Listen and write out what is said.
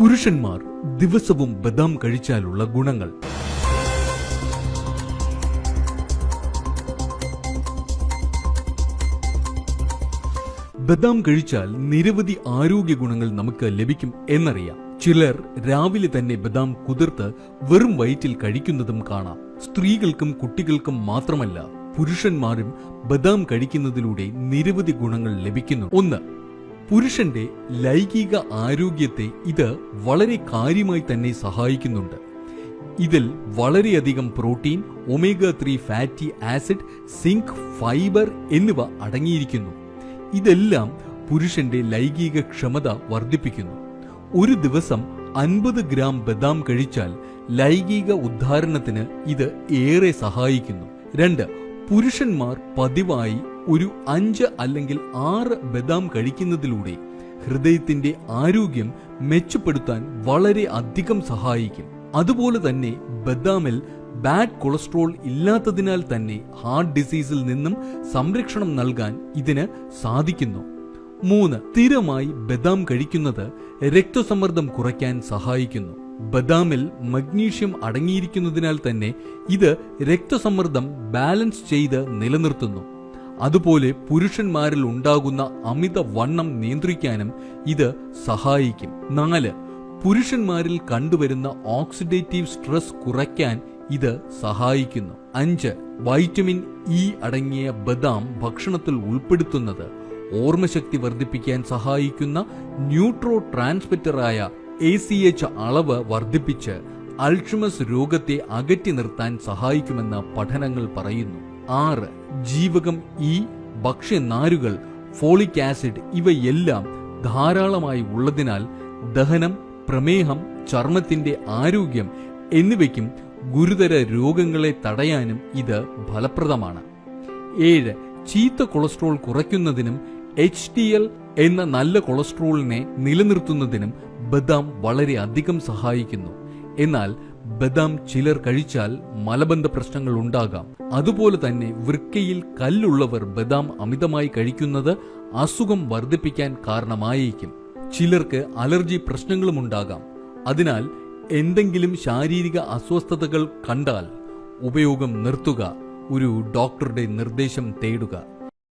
പുരുഷന്മാർ ദിവസവും ബദാം കഴിച്ചാലുള്ള ഗുണങ്ങൾ. ബദാം കഴിച്ചാൽ നിരവധി ആരോഗ്യ ഗുണങ്ങൾ നമുക്ക് ലഭിക്കും എന്നറിയാം. ചിലർ രാവിലെ തന്നെ ബദാം കുതിർത്ത് വെറും വയറ്റിൽ കഴിക്കുന്നതും കാണാം. സ്ത്രീകൾക്കും കുട്ടികൾക്കും മാത്രമല്ല പുരുഷന്മാരും ബദാം കഴിക്കുന്നതിലൂടെ നിരവധി ഗുണങ്ങൾ ലഭിക്കുന്നു. ഒന്ന് പുരുഷന്റെ ലൈംഗിക ആരോഗ്യത്തെ ഇത് വളരെ കാര്യമായി തന്നെ സഹായിക്കുന്നുണ്ട്. ഇതിൽ വളരെയധികം protein omega three fatty acid zinc fibre എന്നിവ അടങ്ങിയിരിക്കുന്നു. ഇതെല്ലാം പുരുഷന്റെ ലൈംഗിക ക്ഷമത വർദ്ധിപ്പിക്കുന്നു. ഒരു ദിവസം അൻപത് ഗ്രാം ബദാം കഴിച്ചാൽ ലൈംഗിക ഉദ്ധാരണത്തിന് ഇത് ഏറെ സഹായിക്കുന്നു. രണ്ട് പുരുഷന്മാർ പതിവായി ഒരു അഞ്ച് അല്ലെങ്കിൽ ആറ് ബദാം കഴിക്കുന്നതിലൂടെ ഹൃദയത്തിന്റെ ആരോഗ്യം മെച്ചപ്പെടുത്താൻ വളരെ അധികം സഹായിക്കും. അതുപോലെ തന്നെ ബദാമിൽ ബാഡ് കൊളസ്ട്രോൾ ഇല്ലാത്തതിനാൽ തന്നെ ഹാർട്ട് ഡിസീസിൽ നിന്നും സംരക്ഷണം നൽകാൻ ഇതിന് സാധിക്കുന്നു. മൂന്ന് സ്ഥിരമായി ബദാം കഴിക്കുന്നത് രക്തസമ്മർദ്ദം കുറയ്ക്കാൻ സഹായിക്കുന്നു. ബദാമിൽ മഗ്നീഷ്യം അടങ്ങിയിരിക്കുന്നതിനാൽ തന്നെ ഇത് രക്തസമ്മർദ്ദം ബാലൻസ് ചെയ്ത് നിലനിർത്തുന്നു. അതുപോലെ പുരുഷന്മാരിൽ ഉണ്ടാകുന്ന അമിത വണ്ണം നിയന്ത്രിക്കാനും ഇത് സഹായിക്കും. നാല് പുരുഷന്മാരിൽ കണ്ടുവരുന്ന ഓക്സിഡേറ്റീവ് സ്ട്രെസ് കുറയ്ക്കാൻ ഇത് സഹായിക്കുന്നു. അഞ്ച് വൈറ്റമിൻ ഇ അടങ്ങിയ ബദാം ഭക്ഷണത്തിൽ ഉൾപ്പെടുത്തുന്നത് ഓർമ്മശക്തി വർദ്ധിപ്പിക്കാൻ സഹായിക്കുന്ന ന്യൂട്രോ ട്രാൻസ്മിറ്ററായ എ സി എച്ച് അളവ് വർദ്ധിപ്പിച്ച് അൾഷിമസ് രോഗത്തെ അകറ്റി നിർത്താൻ സഹായിക്കുമെന്ന് പഠനങ്ങൾ പറയുന്നു. ആറ് ജീവകം ഇ ഭക്ഷ്യനാരുകൾ ഫോളിക് ആസിഡ് ഇവയെല്ലാം ധാരാളമായി ഉള്ളതിനാൽ ദഹനം പ്രമേഹം ചർമ്മത്തിന്റെ ആരോഗ്യം എന്നിവയ്ക്കും ഗുരുതര രോഗങ്ങളെ തടയാനും ഇത് ഫലപ്രദമാണ്. ഏഴ് ചീത്ത കൊളസ്ട്രോൾ കുറയ്ക്കുന്നതിനും എച്ച് ഡി എൽ എന്ന നല്ല കൊളസ്ട്രോളിനെ നിലനിർത്തുന്നതിനും ബദാം വളരെ അധികം സഹായിക്കുന്നു. എന്നാൽ ബദാം ചിലർ കഴിച്ചാൽ മലബന്ധ പ്രശ്നങ്ങൾ ഉണ്ടാകാം. അതുപോലെ തന്നെ വൃക്കയിൽ കല്ലുള്ളവർ ബദാം അമിതമായി കഴിക്കുന്നത് അസുഖം വർദ്ധിപ്പിക്കാൻ കാരണമായേക്കും. ചിലർക്ക് അലർജി പ്രശ്നങ്ങളും ഉണ്ടാകാം. അതിനാൽ എന്തെങ്കിലും ശാരീരിക അസ്വസ്ഥതകൾ കണ്ടാൽ ഉപയോഗം നിർത്തുക. ഒരു ഡോക്ടറുടെ നിർദ്ദേശം തേടുക.